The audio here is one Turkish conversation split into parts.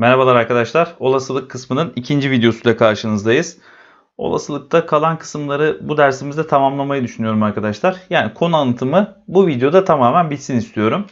Merhabalar arkadaşlar. Olasılık kısmının ikinci videosuyla karşınızdayız. Olasılıkta kalan kısımları bu dersimizde tamamlamayı düşünüyorum arkadaşlar. Yani konu anlatımı bu videoda tamamen bitsin istiyorum.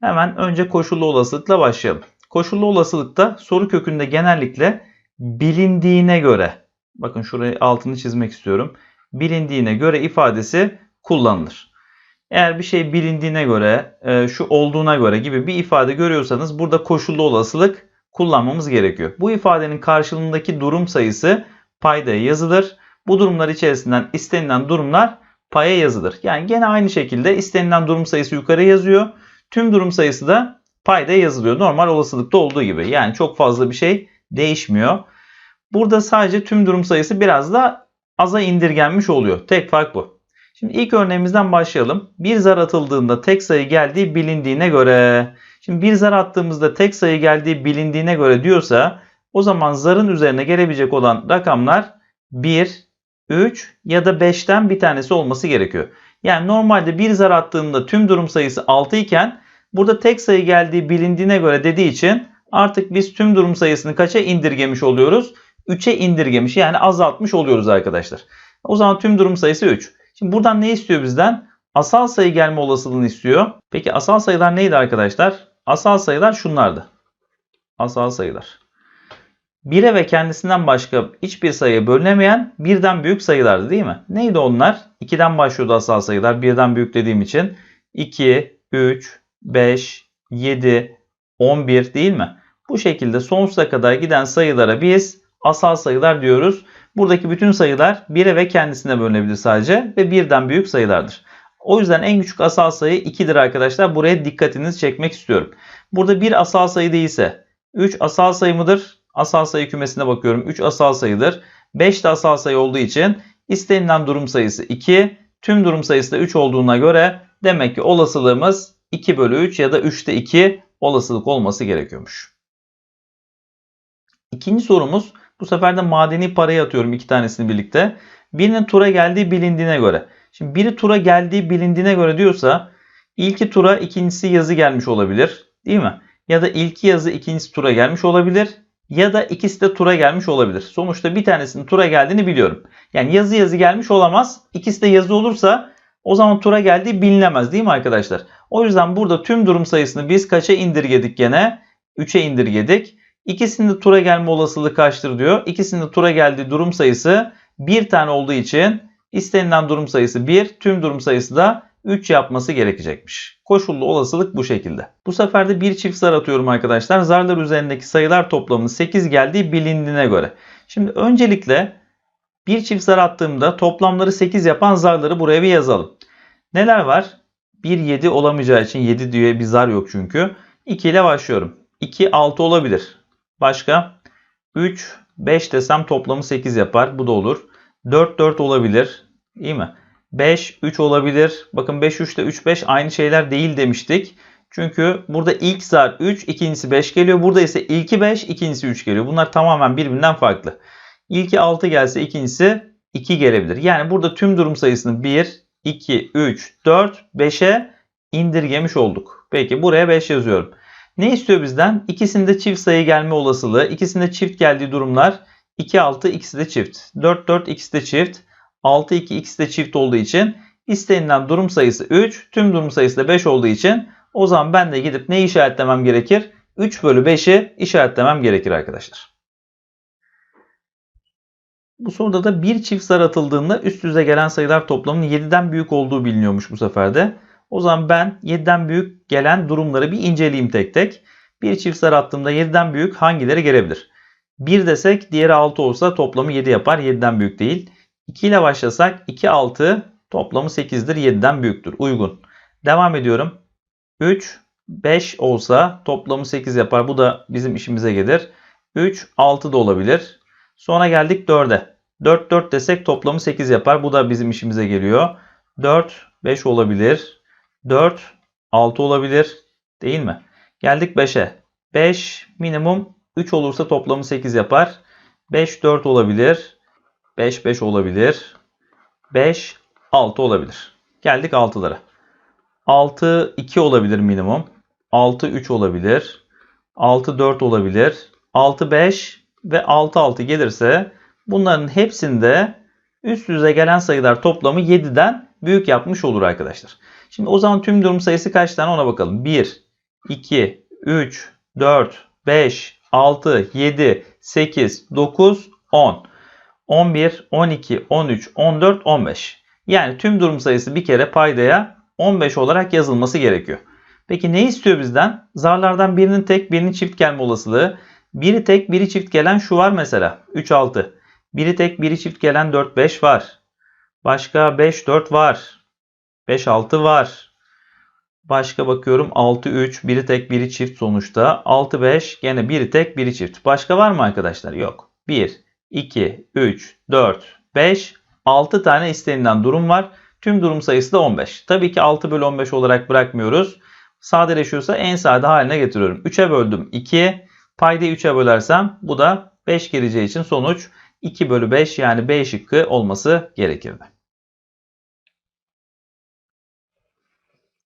Hemen önce koşullu olasılıkla başlayalım. Koşullu olasılıkta soru kökünde genellikle bilindiğine göre, bakın şurayı altını çizmek istiyorum. Bilindiğine göre ifadesi kullanılır. Eğer bir şey bilindiğine göre, e, şu olduğuna göre gibi bir ifade görüyorsanız burada koşullu olasılık kullanmamız gerekiyor. Bu ifadenin karşılığındaki durum sayısı paydaya yazılır. Bu durumlar içerisinden istenilen durumlar paya yazılır. Yani gene aynı şekilde istenilen durum sayısı yukarı yazıyor. Tüm durum sayısı da payda yazılıyor. Normal olasılıkta olduğu gibi. Yani çok fazla bir şey değişmiyor. Burada sadece tüm durum sayısı biraz da aza indirgenmiş oluyor. Tek fark bu. Şimdi ilk örneğimizden başlayalım. Bir zar atıldığında tek sayı geldiği bilindiğine göre. Şimdi bir zar attığımızda tek sayı geldiği bilindiğine göre diyorsa o zaman zarın üzerine gelebilecek olan rakamlar 1, 3 ya da 5'ten bir tanesi olması gerekiyor. Yani normalde bir zar attığımda tüm durum sayısı 6 iken burada tek sayı geldiği bilindiğine göre dediği için artık biz tüm durum sayısını kaça indirgemiş oluyoruz? 3'e indirgemiş yani azaltmış oluyoruz arkadaşlar. O zaman tüm durum sayısı 3. Şimdi buradan ne istiyor bizden? Asal sayı gelme olasılığını istiyor. Peki asal sayılar neydi arkadaşlar? Asal sayılar şunlardı. Asal sayılar. 1'e ve kendisinden başka hiçbir sayıya bölünemeyen birden büyük sayılardı değil mi? Neydi onlar? 2'den başlıyordu asal sayılar. Birden büyük dediğim için 2, 3, 5, 7, 11 değil mi? Bu şekilde sonsuza kadar giden sayılara biz asal sayılar diyoruz. Buradaki bütün sayılar 1'e ve kendisine bölünebilir sadece ve birden büyük sayılardır. O yüzden en küçük asal sayı 2'dir arkadaşlar. Buraya dikkatinizi çekmek istiyorum. Burada bir asal sayı değilse 3 asal sayı mıdır? Asal sayı kümesine bakıyorum. 3 asal sayıdır. 5 de asal sayı olduğu için istenilen durum sayısı 2. Tüm durum sayısı da 3 olduğuna göre demek ki olasılığımız 2 bölü 3 ya da 3'te 2 olasılık olması gerekiyormuş. İkinci sorumuz bu sefer de madeni parayı atıyorum iki tanesini birlikte. Birinin tura geldiği bilindiğine göre. Şimdi biri tura geldiği bilindiğine göre diyorsa ilki tura ikincisi yazı gelmiş olabilir. Değil mi? Ya da ilki yazı ikincisi tura gelmiş olabilir. Ya da ikisi de tura gelmiş olabilir. Sonuçta bir tanesinin tura geldiğini biliyorum. Yani yazı yazı gelmiş olamaz. İkisi de yazı olursa o zaman tura geldiği bilinemez değil mi arkadaşlar? O yüzden burada tüm durum sayısını biz kaça indirgedik gene? 3'e indirgedik. İkisinin de tura gelme olasılığı kaçtır diyor. İkisinin de tura geldiği durum sayısı bir tane olduğu için istenilen durum sayısı 1, tüm durum sayısı da 3 yapması gerekecekmiş. Koşullu olasılık bu şekilde. Bu sefer de bir çift zar atıyorum arkadaşlar. Zarlar üzerindeki sayılar toplamının 8 geldiği bilindiğine göre. Şimdi öncelikle bir çift zar attığımda toplamları 8 yapan zarları buraya bir yazalım. Neler var? 1 7 olamayacağı için 7 diye bir zar yok çünkü. 2 ile başlıyorum. 2 6 olabilir. Başka? 3, 5 desem toplamı 8 yapar. Bu da olur. 4, 4 olabilir. İyi mi? 5, 3 olabilir. Bakın 5, 3 ile 3, 5 aynı şeyler değil demiştik. Çünkü burada ilk zar 3, ikincisi 5 geliyor. Burada ise ilki 5, ikincisi 3 geliyor. Bunlar tamamen birbirinden farklı. İlki 6 gelse ikincisi 2 gelebilir. Yani burada tüm durum sayısını 1, 2, 3, 4, 5'e indirgemiş olduk. Peki buraya 5 yazıyorum. Ne istiyor bizden? İkisinde çift sayı gelme olasılığı. İkisinde çift geldiği durumlar 2 6 ikisi de çift. 4 4 ikisi de çift. 6 2 ikisi de çift olduğu için istenilen durum sayısı 3. Tüm durum sayısı da 5 olduğu için o zaman ben de gidip ne işaretlemem gerekir? 3 bölü 5'i işaretlemem gerekir arkadaşlar. Bu soruda da bir çift zar atıldığında üst üste gelen sayılar toplamının 7'den büyük olduğu biliniyormuş bu sefer de. O zaman ben 7'den büyük gelen durumları bir inceleyeyim tek tek. Bir çift zar attığımda 7'den büyük hangileri gelebilir? 1 desek diğeri 6 olsa toplamı 7 yapar. 7'den büyük değil. 2 ile başlasak 2 6 toplamı 8'dir. 7'den büyüktür. Uygun. Devam ediyorum. 3 5 olsa toplamı 8 yapar. Bu da bizim işimize gelir. 3 6 da olabilir. Sonra geldik 4'e. 4 4 desek toplamı 8 yapar. Bu da bizim işimize geliyor. 4 5 olabilir. 4 6 olabilir. Değil mi? Geldik 5'e. 5 minimum 3 olursa toplamı 8 yapar. 5 4 olabilir. 5 5 olabilir. 5 6 olabilir. Geldik 6'lara. 6 2 olabilir minimum. 6 3 olabilir. 6 4 olabilir. 6 5 ve 6 6 gelirse bunların hepsinde üst yüze gelen sayılar toplamı 7'den büyük yapmış olur arkadaşlar. Şimdi o zaman tüm durum sayısı kaç tane ona bakalım. 1, 2, 3, 4, 5, 6, 7, 8, 9, 10. 11, 12, 13, 14, 15. Yani tüm durum sayısı bir kere paydaya 15 olarak yazılması gerekiyor. Peki ne istiyor bizden? Zarlardan birinin tek birinin çift gelme olasılığı. Biri tek biri çift gelen şu var mesela. 3 6. Biri tek biri çift gelen 4 5 var. Başka 5 4 var. 5 6 var. Başka bakıyorum 6 3 biri tek biri çift sonuçta. 6 5 gene biri tek biri çift. Başka var mı arkadaşlar? Yok. 1 2 3 4 5 6 tane istenilen durum var. Tüm durum sayısı da 15. Tabii ki 6 bölü 15 olarak bırakmıyoruz. Sadeleşiyorsa en sade haline getiriyorum. 3'e böldüm 2. Paydayı 3'e bölersem bu da 5 geleceği için sonuç 2 bölü 5 yani B şıkkı olması gerekirdi.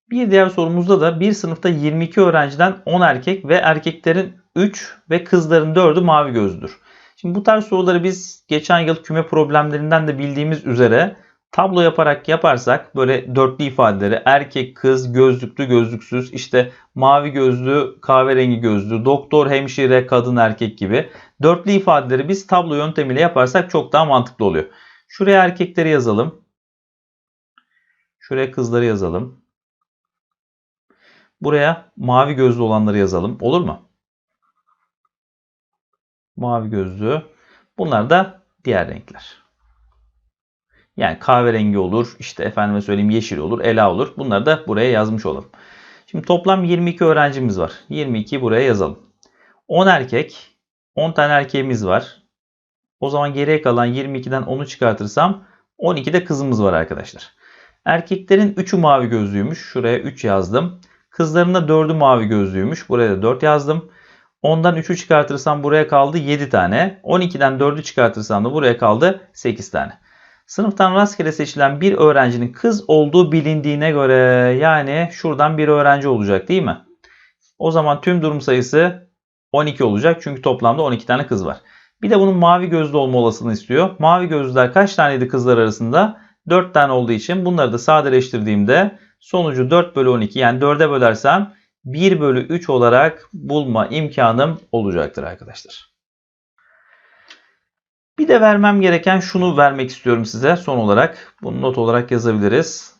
Bir diğer sorumuzda da bir sınıfta 22 öğrenciden 10 erkek ve erkeklerin 3 ve kızların 4'ü mavi gözlüdür. Şimdi bu tarz soruları biz geçen yıl küme problemlerinden de bildiğimiz üzere tablo yaparak yaparsak böyle dörtlü ifadeleri erkek, kız, gözlüklü, gözlüksüz, işte mavi gözlü, kahverengi gözlü, doktor, hemşire, kadın, erkek gibi dörtlü ifadeleri biz tablo yöntemiyle yaparsak çok daha mantıklı oluyor. Şuraya erkekleri yazalım. Şuraya kızları yazalım. Buraya mavi gözlü olanları yazalım. Olur mu? Mavi gözlü. Bunlar da diğer renkler. Yani kahverengi olur, işte efendime söyleyeyim yeşil olur, ela olur. Bunları da buraya yazmış olalım. Şimdi toplam 22 öğrencimiz var. 22 buraya yazalım. 10 erkek, 10 tane erkeğimiz var. O zaman geriye kalan 22'den 10'u çıkartırsam 12 de kızımız var arkadaşlar. Erkeklerin 3'ü mavi gözlüymüş. Şuraya 3 yazdım. Kızların da 4'ü mavi gözlüymüş. Buraya da 4 yazdım. 10'dan 3'ü çıkartırsam buraya kaldı 7 tane. 12'den 4'ü çıkartırsam da buraya kaldı 8 tane. Sınıftan rastgele seçilen bir öğrencinin kız olduğu bilindiğine göre yani şuradan bir öğrenci olacak değil mi? O zaman tüm durum sayısı 12 olacak çünkü toplamda 12 tane kız var. Bir de bunun mavi gözlü olma olasılığını istiyor. Mavi gözlüler kaç taneydi kızlar arasında? 4 tane olduğu için bunları da sadeleştirdiğimde sonucu 4 bölü 12 yani 4'e bölersem 1 bölü 3 olarak bulma imkanım olacaktır arkadaşlar. Bir de vermem gereken şunu vermek istiyorum size son olarak. Bunu not olarak yazabiliriz.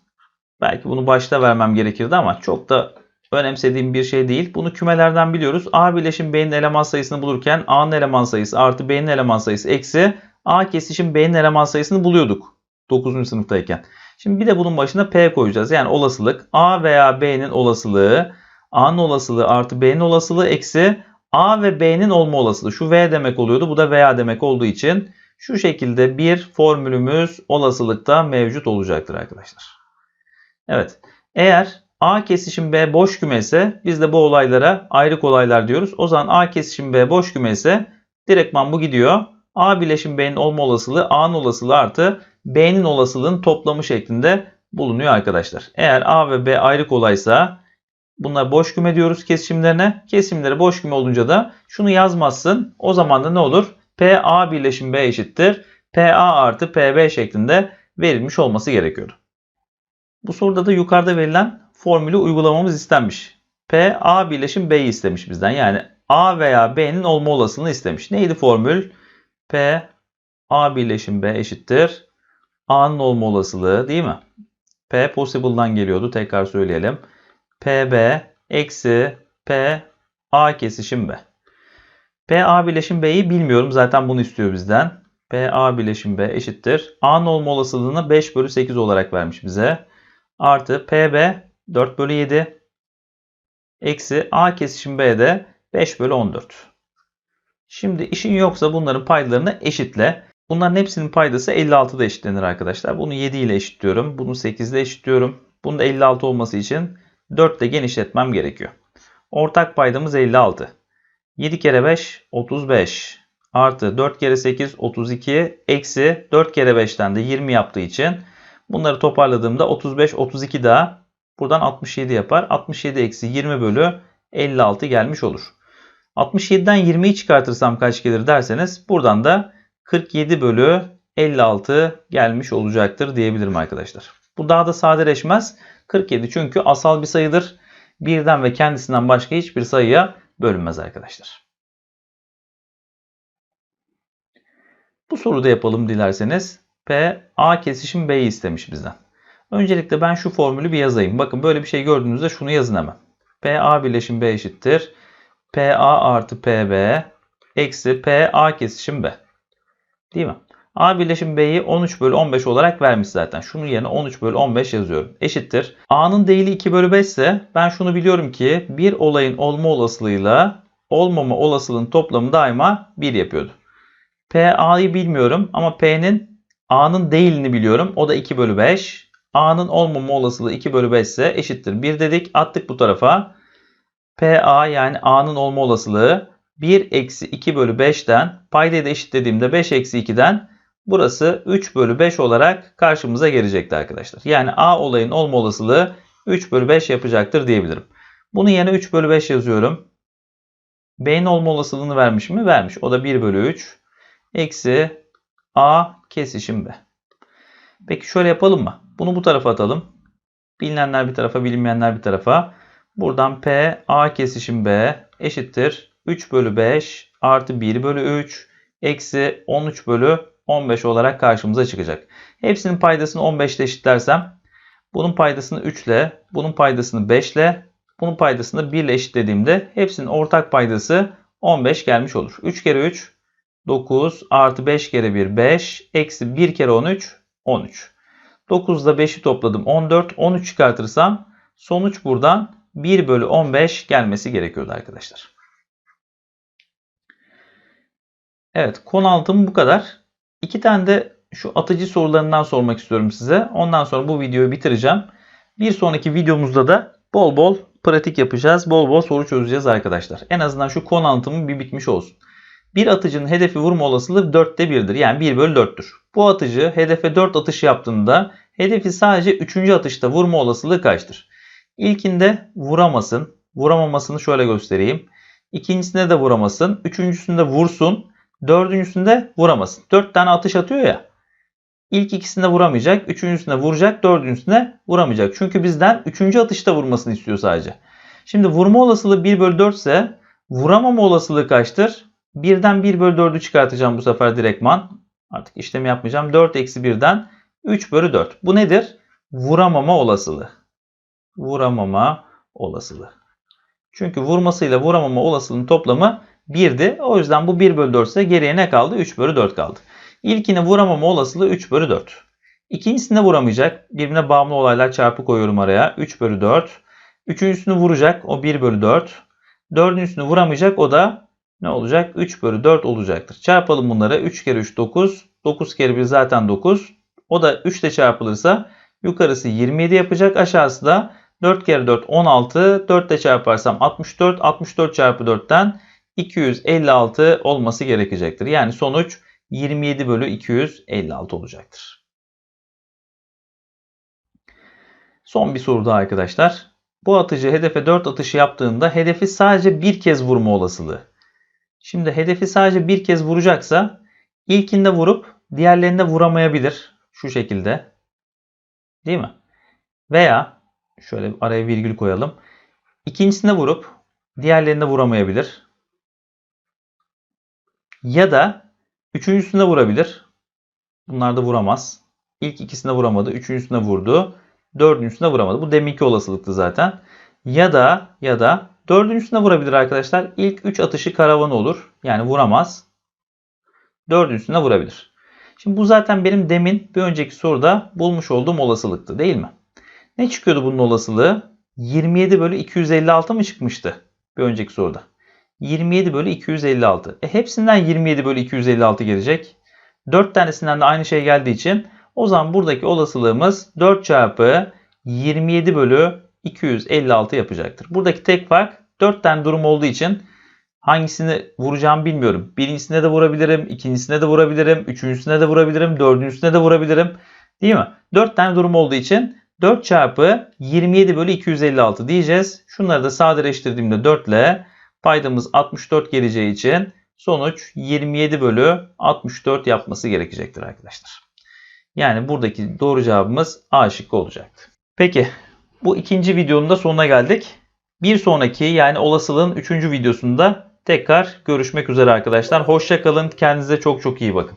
Belki bunu başta vermem gerekirdi ama çok da önemsediğim bir şey değil. Bunu kümelerden biliyoruz. A bileşim B'nin eleman sayısını bulurken A'nın eleman sayısı artı B'nin eleman sayısı eksi A kesişim B'nin eleman sayısını buluyorduk. 9. sınıftayken. Şimdi bir de bunun başına P koyacağız. Yani olasılık A veya B'nin olasılığı A'nın olasılığı artı B'nin olasılığı eksi A ve B'nin olma olasılığı. Şu V demek oluyordu. Bu da veya demek olduğu için şu şekilde bir formülümüz olasılıkta mevcut olacaktır arkadaşlar. Evet. Eğer A kesişim B boş küme ise biz de bu olaylara ayrık olaylar diyoruz. O zaman A kesişim B boş küme ise direktman bu gidiyor. A bileşim B'nin olma olasılığı A'nın olasılığı artı B'nin olasılığının toplamı şeklinde bulunuyor arkadaşlar. Eğer A ve B ayrık olaysa bunlar boş küme diyoruz kesişimlerine. Kesimleri boş küme olunca da şunu yazmazsın. O zaman da ne olur? PA birleşim B eşittir. PA artı PB şeklinde verilmiş olması gerekiyordu. Bu soruda da yukarıda verilen formülü uygulamamız istenmiş. PA birleşim B'yi istemiş bizden. Yani A veya B'nin olma olasılığını istemiş. Neydi formül? P A birleşim B eşittir. A'nın olma olasılığı değil mi? P possible'dan geliyordu. Tekrar söyleyelim. PB eksi P A kesişim B. PA bileşim B'yi bilmiyorum. Zaten bunu istiyor bizden. PA bileşim B eşittir. A'nın olma olasılığını 5 bölü 8 olarak vermiş bize. Artı PB 4 bölü 7. Eksi A kesişim B de 5 bölü 14. Şimdi işin yoksa bunların paylarını eşitle. Bunların hepsinin paydası 56'da eşitlenir arkadaşlar. Bunu 7 ile eşitliyorum. Bunu 8 ile eşitliyorum. Bunun da 56 olması için 4 ile genişletmem gerekiyor. Ortak paydamız 56. 7 kere 5 35 artı 4 kere 8 32 eksi 4 kere 5'ten de 20 yaptığı için bunları toparladığımda 35 32 daha buradan 67 yapar. 67 eksi 20 bölü 56 gelmiş olur. 67'den 20'yi çıkartırsam kaç gelir derseniz buradan da 47 bölü 56 gelmiş olacaktır diyebilirim arkadaşlar. Bu daha da sadeleşmez. 47 çünkü asal bir sayıdır. Birden ve kendisinden başka hiçbir sayıya bölünmez arkadaşlar. Bu soruda yapalım dilerseniz. P A kesişim B'yi istemiş bizden. Öncelikle ben şu formülü bir yazayım. Bakın böyle bir şey gördüğünüzde şunu yazın hemen. PA birleşim B eşittir. PA artı PB eksi PA kesişim B. Değil mi? A birleşim B'yi 13 bölü 15 olarak vermiş zaten. Şunun yerine 13 bölü 15 yazıyorum. Eşittir. A'nın değili 2 bölü 5 ise ben şunu biliyorum ki bir olayın olma olasılığıyla olmama olasılığın toplamı daima 1 yapıyordu. PA'yı bilmiyorum ama P'nin A'nın değilini biliyorum. O da 2 bölü 5. A'nın olmama olasılığı 2 bölü 5 ise eşittir. 1 dedik attık bu tarafa. PA yani A'nın olma olasılığı 1 eksi 2 bölü 5'ten paydayı da eşitlediğimde 5 eksi 2'den burası 3 bölü 5 olarak karşımıza gelecekti arkadaşlar. Yani A olayın olma olasılığı 3 bölü 5 yapacaktır diyebilirim. Bunu yine 3 bölü 5 yazıyorum. B'nin olma olasılığını vermiş mi? Vermiş. O da 1 bölü 3. Eksi A kesişim B. Peki şöyle yapalım mı? Bunu bu tarafa atalım. Bilinenler bir tarafa, bilinmeyenler bir tarafa. Buradan P A kesişim B eşittir. 3 bölü 5 artı 1 bölü 3 eksi 13 bölü 15 olarak karşımıza çıkacak. Hepsinin paydasını 15 ile eşitlersem bunun paydasını 3 ile, bunun paydasını 5 ile, bunun paydasını 1 ile eşitlediğimde hepsinin ortak paydası 15 gelmiş olur. 3 kere 3 9 artı 5 kere 1 5 eksi 1 kere 13 13. 9 ile 5'i topladım 14. 13 çıkartırsam sonuç buradan 1 bölü 15 gelmesi gerekiyordu arkadaşlar. Evet konu altım bu kadar. İki tane de şu atıcı sorularından sormak istiyorum size. Ondan sonra bu videoyu bitireceğim. Bir sonraki videomuzda da bol bol pratik yapacağız. Bol bol soru çözeceğiz arkadaşlar. En azından şu konu anlatımı bir bitmiş olsun. Bir atıcının hedefi vurma olasılığı 4'te 1'dir. Yani 1 bölü 4'tür. Bu atıcı hedefe 4 atış yaptığında hedefi sadece 3. atışta vurma olasılığı kaçtır? İlkinde vuramasın. Vuramamasını şöyle göstereyim. İkincisinde de vuramasın. Üçüncüsünde vursun. Dördüncüsünde vuramasın. 4 tane atış atıyor ya. İlk ikisinde vuramayacak. Üçüncüsünde vuracak. Dördüncüsünde vuramayacak. Çünkü bizden üçüncü atışta vurmasını istiyor sadece. Şimdi vurma olasılığı 1 bölü 4 ise vuramama olasılığı kaçtır? Birden 1 bölü 4'ü çıkartacağım bu sefer direktman. Artık işlemi yapmayacağım. 4 eksi 1'den 3 bölü 4. Bu nedir? Vuramama olasılığı. Vuramama olasılığı. Çünkü vurmasıyla vuramama olasılığının toplamı 1'di. O yüzden bu 1 bölü 4 ise geriye ne kaldı? 3 bölü 4 kaldı. İlkine vuramama olasılığı 3 bölü 4. İkincisinde vuramayacak. Birbirine bağımlı olaylar çarpı koyuyorum araya. 3 bölü 4. Üçüncüsünü vuracak. O 1 bölü 4. Dördüncüsünü vuramayacak. O da ne olacak? 3 bölü 4 olacaktır. Çarpalım bunları. 3 kere 3 9. 9 kere 1 zaten 9. O da 3 ile çarpılırsa yukarısı 27 yapacak. Aşağısı da 4 kere 4 16. 4 ile çarparsam 64. 64 çarpı 4'ten 256 olması gerekecektir. Yani sonuç 27 bölü 256 olacaktır. Son bir soru daha arkadaşlar. Bu atıcı hedefe 4 atışı yaptığında hedefi sadece bir kez vurma olasılığı. Şimdi hedefi sadece bir kez vuracaksa ilkinde vurup diğerlerinde vuramayabilir. Şu şekilde. Değil mi? Veya şöyle araya virgül koyalım. İkincisinde vurup diğerlerinde vuramayabilir. Ya da üçüncüsünde vurabilir. Bunlar da vuramaz. İlk ikisinde vuramadı. Üçüncüsünde vurdu. Dördüncüsünde vuramadı. Bu deminki olasılıktı zaten. Ya da ya da dördüncüsüne vurabilir arkadaşlar. İlk üç atışı karavanı olur. Yani vuramaz. Dördüncüsüne vurabilir. Şimdi bu zaten benim demin bir önceki soruda bulmuş olduğum olasılıktı değil mi? Ne çıkıyordu bunun olasılığı? 27 bölü 256 mı çıkmıştı bir önceki soruda? 27 bölü 256. E hepsinden 27 bölü 256 gelecek. 4 tanesinden de aynı şey geldiği için o zaman buradaki olasılığımız 4 çarpı 27 bölü 256 yapacaktır. Buradaki tek fark 4 tane durum olduğu için hangisini vuracağımı bilmiyorum. Birincisine de vurabilirim, ikincisine de vurabilirim, üçüncüsüne de vurabilirim, dördüncüsüne de vurabilirim. Değil mi? 4 tane durum olduğu için 4 çarpı 27 bölü 256 diyeceğiz. Şunları da sadeleştirdiğimde 4 ile Paydamız 64 geleceği için sonuç 27 bölü 64 yapması gerekecektir arkadaşlar. Yani buradaki doğru cevabımız A şıkkı olacaktı. Peki bu ikinci videonun da sonuna geldik. Bir sonraki yani olasılığın üçüncü videosunda tekrar görüşmek üzere arkadaşlar. Hoşça kalın. Kendinize çok çok iyi bakın.